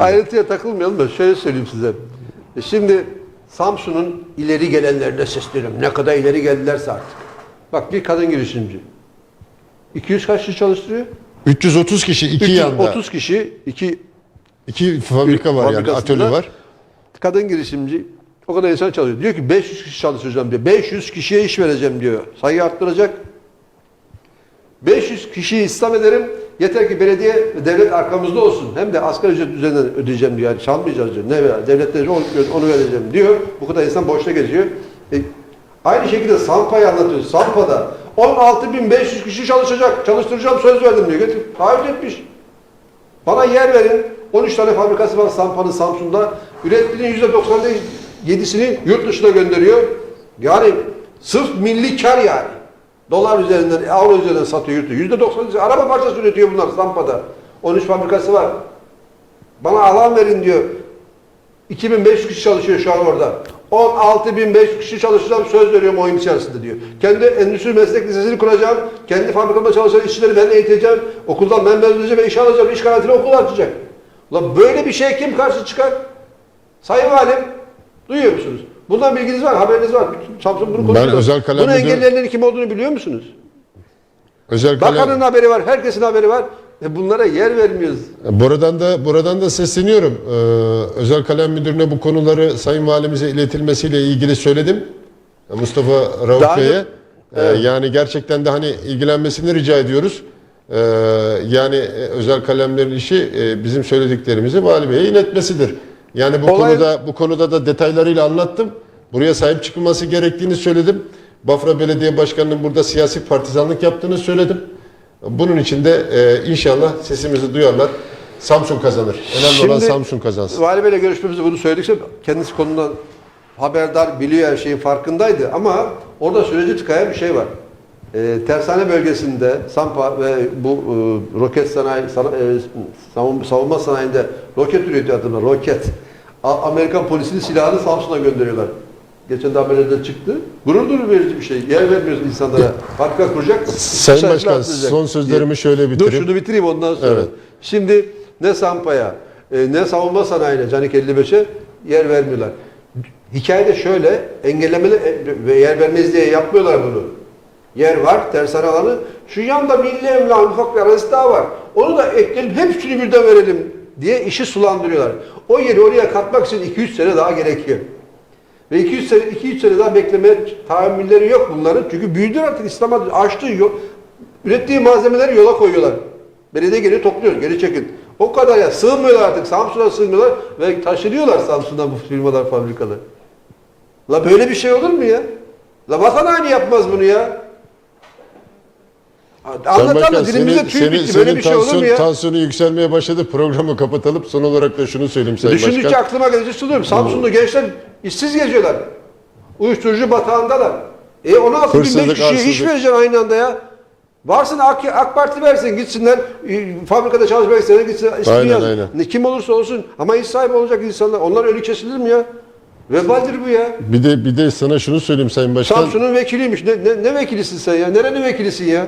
Ayrıntıya takılmayalım da şöyle söyleyeyim size. E Şimdi Samsun'un ileri gelenlerine sesleniyorum. Ne kadar ileri geldilerse artık. Bak bir kadın girişimci. 200 kaç kişi çalıştırıyor? 330 kişi iki yanda. 330 kişi, iki İki fabrika var yani atölye var. Kadın girişimci o kadar insan çalışıyor. Diyor ki 500 kişi çalıştıracağım diyor. 500 kişiye iş vereceğim diyor. Sayı arttıracak. 500 kişiyi istihdam ederim. Yeter ki belediye devlet arkamızda olsun. Hem de asgari ücret üzerinden ödeyeceğim diyor. Yani çalmayacağız diyor. Ne ver? Devletleri onu, vereceğim diyor. Bu kadar insan boşta geziyor. E, aynı şekilde Sampa'yı anlatıyor. Sampa'da 16.500 kişi çalışacak. Çalıştıracağım söz verdim diyor. Getir. Taahhüt etmiş. Bana yer verin. 13 tane fabrikası var Sampa'nın Samsun'da. Ürettiğinin %97'sini yurt dışına gönderiyor. Yani sırf milli kar yani. Dolar üzerinden, avro üzerinden satıyor yurt dışı. %90'ı araba parçası üretiyor bunlar Sampa'da. 13 fabrikası var. Bana alan verin diyor. 2500 kişi çalışıyor şu an orada. 16.500 kişi çalışacağım söz veriyorum o yıl içerisinde diyor. Kendi endüstri meslek lisesini kuracağım. Kendi fabrikamda çalışan işçileri ben eğiteceğim. Okuldan ben mezun edeceğim ve iş alacağım. İş garantili okul açacak. Ulan böyle bir şeye kim karşı çıkar? Sayın Valim duyuyor musunuz? Bundan bilginiz var, haberiniz var. Samsun bunu konuşuyor. özel kalem Bunu müdürü- engelleyenlerin kim olduğunu biliyor musunuz? Özel Bakanın kalem. haberi var, herkesin haberi var. E bunlara yer vermiyoruz. Buradan da buradan da sesleniyorum. Ee, özel kalem müdürüne bu konuları Sayın Valimize iletilmesiyle ilgili söyledim. Mustafa Rauf Daha Bey'e. önce- Ee, Yani gerçekten de hani ilgilenmesini rica ediyoruz. Ee, yani e, özel kalemlerin işi e, bizim söylediklerimizi Vali Bey'e iletmesidir. Yani bu Olay- konuda bu konuda da detaylarıyla anlattım. Buraya sahip çıkılması gerektiğini söyledim. Bafra Belediye Başkanı'nın burada siyasi partizanlık yaptığını söyledim. Bunun için de e, inşallah sesimizi duyarlar. Samsun kazanır. Önemli olan Samsun kazansın. Vali Bey'le görüşmemizde bunu söyledikçe kendisi konudan haberdar, biliyor her şeyin farkındaydı ama orada süreci tıkayan bir şey var. Ee, tersane bölgesinde Sampa ve bu e, roket sanayi, sana- e, savunma, savunma sanayinde roket üretiyor adına roket. Amerikan polisinin silahını Samsun'a gönderiyorlar. Geçen de haberlerde çıktı. Gurur duru verici bir şey. Yer vermiyoruz insanlara. Fabrika kuracak. Sayın Başkan son sözlerimi diye. şöyle Dur bitireyim. şunu bitireyim ondan sonra. Evet. Şimdi ne Sampa'ya e, ne savunma sanayine Canik 55'e yer vermiyorlar. Hikayede şöyle engellemeli e, ve yer vermez diye yapmıyorlar bunu. Yer var, tersane alanı. Şu yanda milli emlak ufak bir arazisi daha var. Onu da ekleyelim, hepsini birden verelim diye işi sulandırıyorlar. O yeri oraya katmak için 200 sene daha gerekiyor. Ve 200 sene, 200 sene daha beklemeye tahammülleri yok bunların. Çünkü büyüdüler artık İslam'a açtığı yol, ürettiği malzemeleri yola koyuyorlar. Belediye geliyor topluyor, geri çekin. O kadar ya sığmıyorlar artık. Samsun'a sığmıyorlar ve taşınıyorlar Samsun'dan bu firmalar, fabrikalar. La böyle bir şey olur mu ya? La vatan haini yapmaz bunu ya. Da dilimizde tüy bitti. Böyle bir şey olur mu ya? tansiyonu yükselmeye başladı. Programı kapatalım. Son olarak da şunu söyleyeyim Sayın Düşündükçe Başkan. aklıma gelince söylüyorum. Samsun'da gençler işsiz geziyorlar. Uyuşturucu batağındalar. E 16 bin kişiye iş vereceksin aynı anda ya. Varsın AK, AK Parti versin gitsinler e, fabrikada çalışmak isteyenler gitsin ismini Aynen, yazsın. aynen. Ne, kim olursa olsun ama iş sahibi olacak insanlar. Onlar ölü kesilir mi ya? Vebaldir bu ya. Bir de bir de sana şunu söyleyeyim Sayın Başkan. Samsun'un vekiliymiş. Ne, ne, ne vekilisin sen ya? Nerenin vekilisin ya?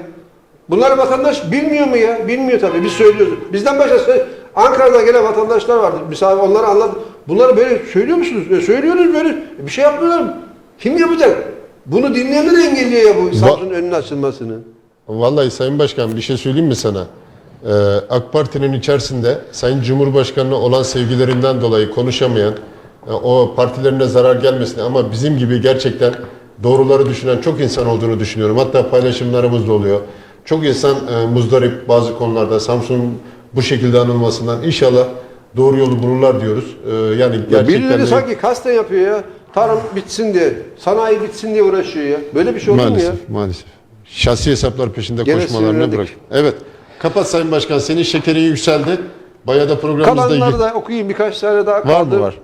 Bunları vatandaş bilmiyor mu ya? Bilmiyor tabii. Biz söylüyoruz. Bizden başka Ankara'dan gelen vatandaşlar vardır. Misafir onları anlat. Bunları böyle söylüyor musunuz? E, söylüyoruz böyle. E, bir şey yapmıyorlar mı? Kim yapacak? Bunu dinleyenler engelliyor ya bu Samsun'un önünün açılmasını. Vallahi Sayın Başkan bir şey söyleyeyim mi sana? Ee, AK Parti'nin içerisinde Sayın Cumhurbaşkanı'na olan sevgilerinden dolayı konuşamayan, e, o partilerine zarar gelmesin ama bizim gibi gerçekten doğruları düşünen çok insan olduğunu düşünüyorum. Hatta paylaşımlarımız da oluyor. Çok insan e, muzdarip bazı konularda Samsun'un bu şekilde anılmasından inşallah doğru yolu bulurlar diyoruz. Ee, yani Ya gerçekten birileri de- sanki kasten yapıyor ya. Tarım bitsin diye, sanayi bitsin diye uğraşıyor ya. Böyle bir şey olur mu ya? Maalesef, maalesef. Şahsi hesaplar peşinde Gene sinirlendik. bırak. Evet. Kapat Sayın Başkan. Senin şekerin yükseldi. Bayağı da programımızda Kalanları da okuyayım birkaç tane daha var kaldı. mı var?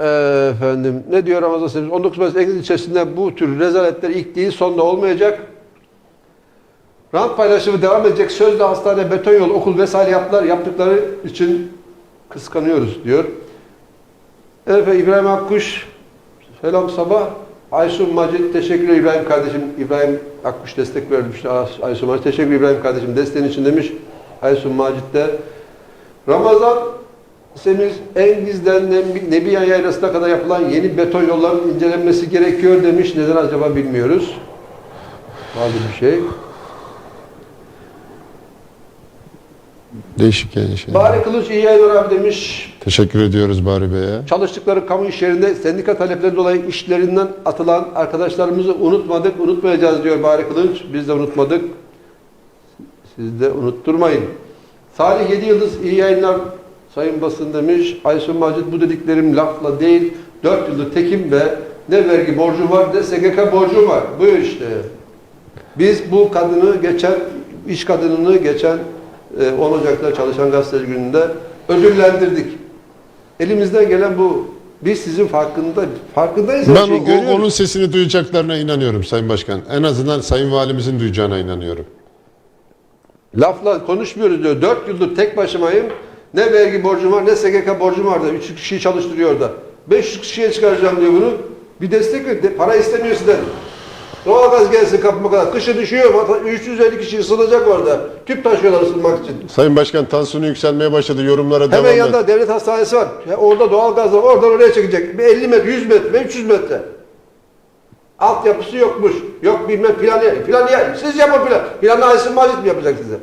Ee, efendim ne diyor Ramazan Sevinç? 19 Mayıs Ege'nin içerisinde bu tür rezaletler ilk değil sonda olmayacak. Rant paylaşımı devam edecek. Sözde hastane, beton yol, okul vesaire yaptılar. Yaptıkları için kıskanıyoruz diyor. Evet İbrahim Akkuş selam sabah. Aysun Macit teşekkür İbrahim kardeşim. İbrahim Akkuş destek vermiş. Aysun Macit teşekkür İbrahim kardeşim. Desteğin için demiş. Aysun Macit de. Ramazan Semiz Engiz'den Nebi- Nebiye Yaylası'na kadar yapılan yeni beton yolların incelenmesi gerekiyor demiş. Neden acaba bilmiyoruz. Var bir şey. Değişik yani şey. Bari Kılıç iyi yayınlar abi demiş. Teşekkür ediyoruz Bari Bey'e. Çalıştıkları kamu iş yerinde sendika talepleri dolayı işlerinden atılan arkadaşlarımızı unutmadık, unutmayacağız diyor Bari Kılıç. Biz de unutmadık. Siz de unutturmayın. Salih Yedi Yıldız iyi yayınlar sayın basın demiş. Aysun Macit bu dediklerim lafla değil. Dört yıldır tekim ve ne vergi borcu var ne SGK borcu var. Bu işte. Biz bu kadını geçen, iş kadınını geçen e, 10 Ocak'ta çalışan gazeteci gününde ödüllendirdik. Elimizden gelen bu. Biz sizin farkında, farkındayız Ben şeyi o- onun sesini duyacaklarına inanıyorum Sayın Başkan. En azından Sayın Valimizin duyacağına inanıyorum. Lafla konuşmuyoruz diyor. Dört yıldır tek başımayım. Ne vergi borcum var ne SGK borcum var da. Üç kişiyi çalıştırıyor da. 500 kişiye çıkaracağım diyor bunu. Bir destek ver. De- Para istemiyor sizden. Doğalgaz gelsin kapıma kadar. Kışı düşüyor. vatan- 350 kişi ısınacak orada. Tüp taşıyorlar ısınmak için. Sayın Başkan tansiyonu yükselmeye başladı. Yorumlara devam Hemen et. yanında devlet hastanesi var. Ya orada doğalgaz var. Oradan oraya çekecek. Bir 50 metre, 100 metre, 300 metre. Altyapısı yokmuş. Yok bilmem plan. Plan ya. Siz yapın plan. Planı Aysun Macit mi yapacak size?